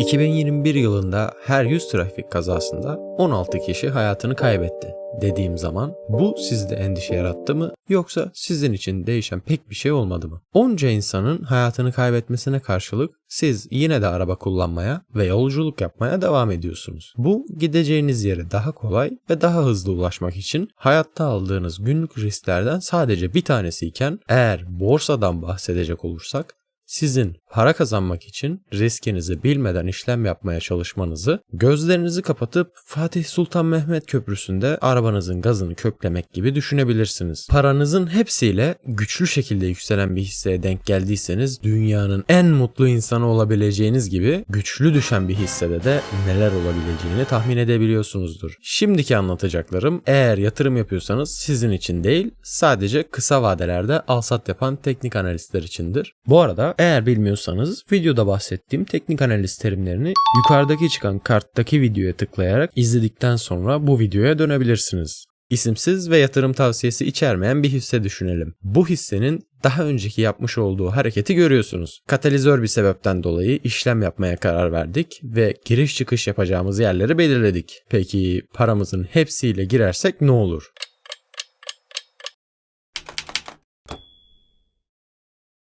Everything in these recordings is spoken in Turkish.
2021 yılında her 100 trafik kazasında 16 kişi hayatını kaybetti dediğim zaman bu sizde endişe yarattı mı yoksa sizin için değişen pek bir şey olmadı mı? Onca insanın hayatını kaybetmesine karşılık siz yine de araba kullanmaya ve yolculuk yapmaya devam ediyorsunuz. Bu gideceğiniz yere daha kolay ve daha hızlı ulaşmak için hayatta aldığınız günlük risklerden sadece bir tanesiyken eğer borsadan bahsedecek olursak sizin para kazanmak için riskinizi bilmeden işlem yapmaya çalışmanızı, gözlerinizi kapatıp Fatih Sultan Mehmet Köprüsü'nde arabanızın gazını köklemek gibi düşünebilirsiniz. Paranızın hepsiyle güçlü şekilde yükselen bir hisseye denk geldiyseniz dünyanın en mutlu insanı olabileceğiniz gibi güçlü düşen bir hissede de neler olabileceğini tahmin edebiliyorsunuzdur. Şimdiki anlatacaklarım eğer yatırım yapıyorsanız sizin için değil sadece kısa vadelerde alsat yapan teknik analistler içindir. Bu arada eğer bilmiyorsanız videoda bahsettiğim teknik analiz terimlerini yukarıdaki çıkan karttaki videoya tıklayarak izledikten sonra bu videoya dönebilirsiniz. İsimsiz ve yatırım tavsiyesi içermeyen bir hisse düşünelim. Bu hissenin daha önceki yapmış olduğu hareketi görüyorsunuz. Katalizör bir sebepten dolayı işlem yapmaya karar verdik ve giriş çıkış yapacağımız yerleri belirledik. Peki paramızın hepsiyle girersek ne olur?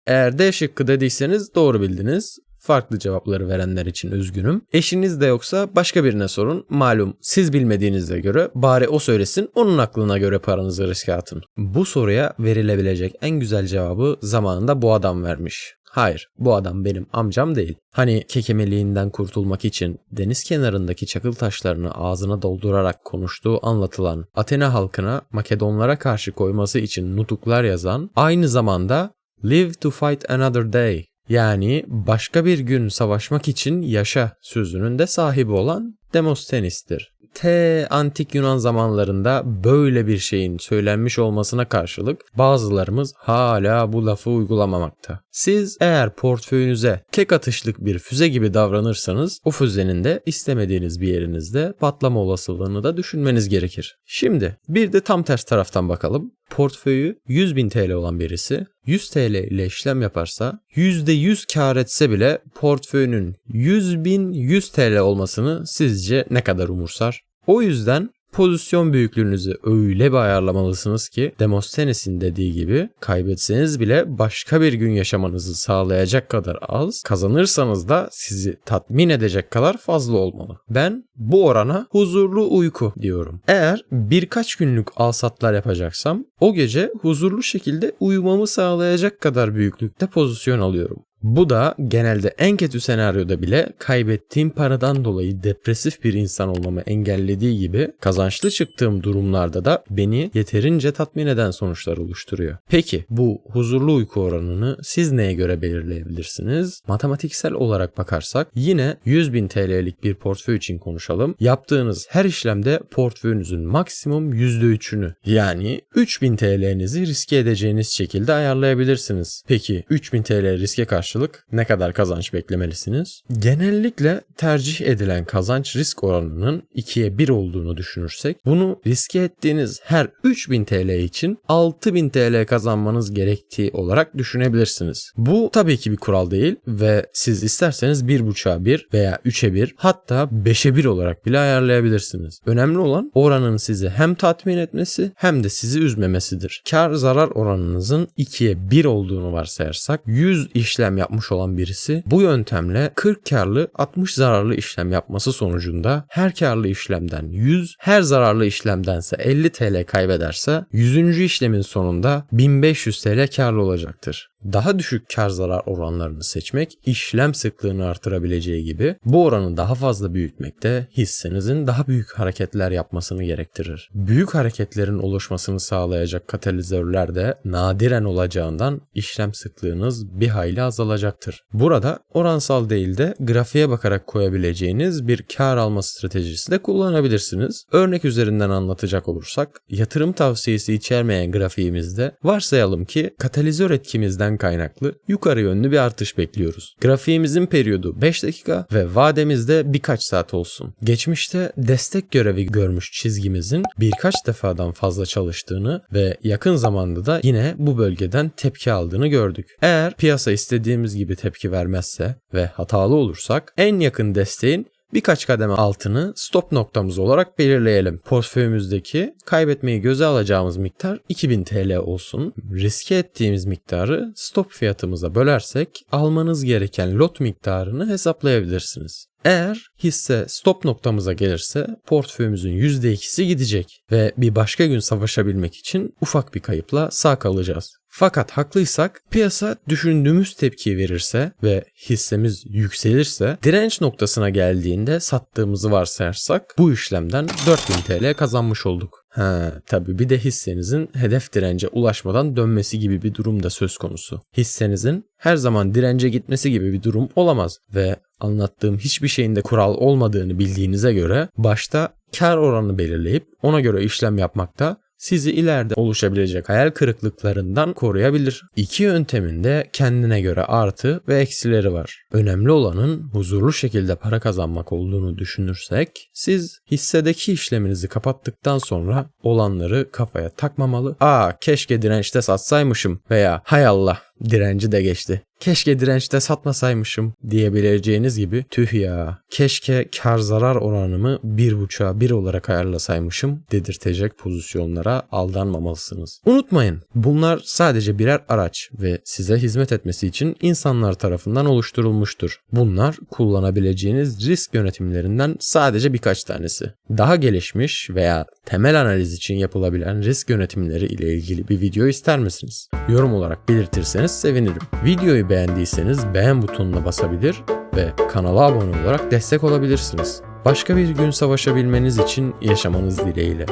Eğer D şıkkı dediyseniz doğru bildiniz. Farklı cevapları verenler için üzgünüm. Eşiniz de yoksa başka birine sorun. Malum siz bilmediğinize göre bari o söylesin onun aklına göre paranızı riske atın. Bu soruya verilebilecek en güzel cevabı zamanında bu adam vermiş. Hayır, bu adam benim amcam değil. Hani kekemeliğinden kurtulmak için deniz kenarındaki çakıl taşlarını ağzına doldurarak konuştuğu anlatılan Athena halkına Makedonlara karşı koyması için nutuklar yazan, aynı zamanda Live to fight another day yani başka bir gün savaşmak için yaşa sözünün de sahibi olan Demosthenes'tir. T antik Yunan zamanlarında böyle bir şeyin söylenmiş olmasına karşılık bazılarımız hala bu lafı uygulamamakta. Siz eğer portföyünüze tek atışlık bir füze gibi davranırsanız o füzenin de istemediğiniz bir yerinizde patlama olasılığını da düşünmeniz gerekir. Şimdi bir de tam ters taraftan bakalım. Portföyü 100.000 TL olan birisi 100 TL ile işlem yaparsa %100 kar etse bile portföyünün 100.000 100 TL olmasını sizce ne kadar umursar? O yüzden pozisyon büyüklüğünüzü öyle bir ayarlamalısınız ki Demosthenes'in dediği gibi kaybetseniz bile başka bir gün yaşamanızı sağlayacak kadar az, kazanırsanız da sizi tatmin edecek kadar fazla olmalı. Ben bu orana huzurlu uyku diyorum. Eğer birkaç günlük alsatlar yapacaksam o gece huzurlu şekilde uyumamı sağlayacak kadar büyüklükte pozisyon alıyorum. Bu da genelde en kötü senaryoda bile kaybettiğim paradan dolayı depresif bir insan olmamı engellediği gibi kazançlı çıktığım durumlarda da beni yeterince tatmin eden sonuçlar oluşturuyor. Peki bu huzurlu uyku oranını siz neye göre belirleyebilirsiniz? Matematiksel olarak bakarsak yine 100 bin TL'lik bir portföy için konuşalım. Yaptığınız her işlemde portföyünüzün maksimum %3'ünü yani 3000 TL'nizi riske edeceğiniz şekilde ayarlayabilirsiniz. Peki 3000 TL riske karşı karşılık ne kadar kazanç beklemelisiniz? Genellikle tercih edilen kazanç risk oranının 2'ye 1 olduğunu düşünürsek bunu riske ettiğiniz her 3000 TL için 6000 TL kazanmanız gerektiği olarak düşünebilirsiniz. Bu tabii ki bir kural değil ve siz isterseniz 1.5'a 1 veya 3'e 1 hatta 5'e 1 olarak bile ayarlayabilirsiniz. Önemli olan oranın sizi hem tatmin etmesi hem de sizi üzmemesidir. Kar zarar oranınızın 2'ye 1 olduğunu varsayarsak 100 işlem yapmış olan birisi bu yöntemle 40 karlı 60 zararlı işlem yapması sonucunda her karlı işlemden 100, her zararlı işlemdense 50 TL kaybederse 100. işlemin sonunda 1500 TL karlı olacaktır. Daha düşük kar zarar oranlarını seçmek işlem sıklığını artırabileceği gibi bu oranı daha fazla büyütmek de hissenizin daha büyük hareketler yapmasını gerektirir. Büyük hareketlerin oluşmasını sağlayacak katalizörler de nadiren olacağından işlem sıklığınız bir hayli azalacaktır. Burada oransal değil de grafiğe bakarak koyabileceğiniz bir kar alma stratejisi de kullanabilirsiniz. Örnek üzerinden anlatacak olursak yatırım tavsiyesi içermeyen grafiğimizde varsayalım ki katalizör etkimizden etkisinden kaynaklı yukarı yönlü bir artış bekliyoruz. Grafiğimizin periyodu 5 dakika ve vademiz de birkaç saat olsun. Geçmişte destek görevi görmüş çizgimizin birkaç defadan fazla çalıştığını ve yakın zamanda da yine bu bölgeden tepki aldığını gördük. Eğer piyasa istediğimiz gibi tepki vermezse ve hatalı olursak en yakın desteğin birkaç kademe altını stop noktamız olarak belirleyelim. Portföyümüzdeki kaybetmeyi göze alacağımız miktar 2000 TL olsun. Riske ettiğimiz miktarı stop fiyatımıza bölersek almanız gereken lot miktarını hesaplayabilirsiniz. Eğer hisse stop noktamıza gelirse portföyümüzün %2'si gidecek ve bir başka gün savaşabilmek için ufak bir kayıpla sağ kalacağız. Fakat haklıysak piyasa düşündüğümüz tepkiyi verirse ve hissemiz yükselirse direnç noktasına geldiğinde sattığımızı varsayarsak bu işlemden 4000 TL kazanmış olduk. Ha, tabii bir de hissenizin hedef dirence ulaşmadan dönmesi gibi bir durum da söz konusu. Hissenizin her zaman dirence gitmesi gibi bir durum olamaz ve anlattığım hiçbir şeyin de kural olmadığını bildiğinize göre başta kar oranını belirleyip ona göre işlem yapmakta sizi ileride oluşabilecek hayal kırıklıklarından koruyabilir. İki yöntemin de kendine göre artı ve eksileri var. Önemli olanın huzurlu şekilde para kazanmak olduğunu düşünürsek siz hissedeki işleminizi kapattıktan sonra olanları kafaya takmamalı. Aa keşke dirençte satsaymışım veya hay Allah direnci de geçti. Keşke dirençte satmasaymışım diyebileceğiniz gibi tüh ya keşke kar zarar oranımı 1.5'a 1 olarak ayarlasaymışım dedirtecek pozisyonlara aldanmamalısınız. Unutmayın bunlar sadece birer araç ve size hizmet etmesi için insanlar tarafından oluşturulmuştur. Bunlar kullanabileceğiniz risk yönetimlerinden sadece birkaç tanesi. Daha gelişmiş veya temel analiz için yapılabilen risk yönetimleri ile ilgili bir video ister misiniz? Yorum olarak belirtirseniz sevinirim. Videoyu beğendiyseniz beğen butonuna basabilir ve kanala abone olarak destek olabilirsiniz. Başka bir gün savaşabilmeniz için yaşamanız dileğiyle.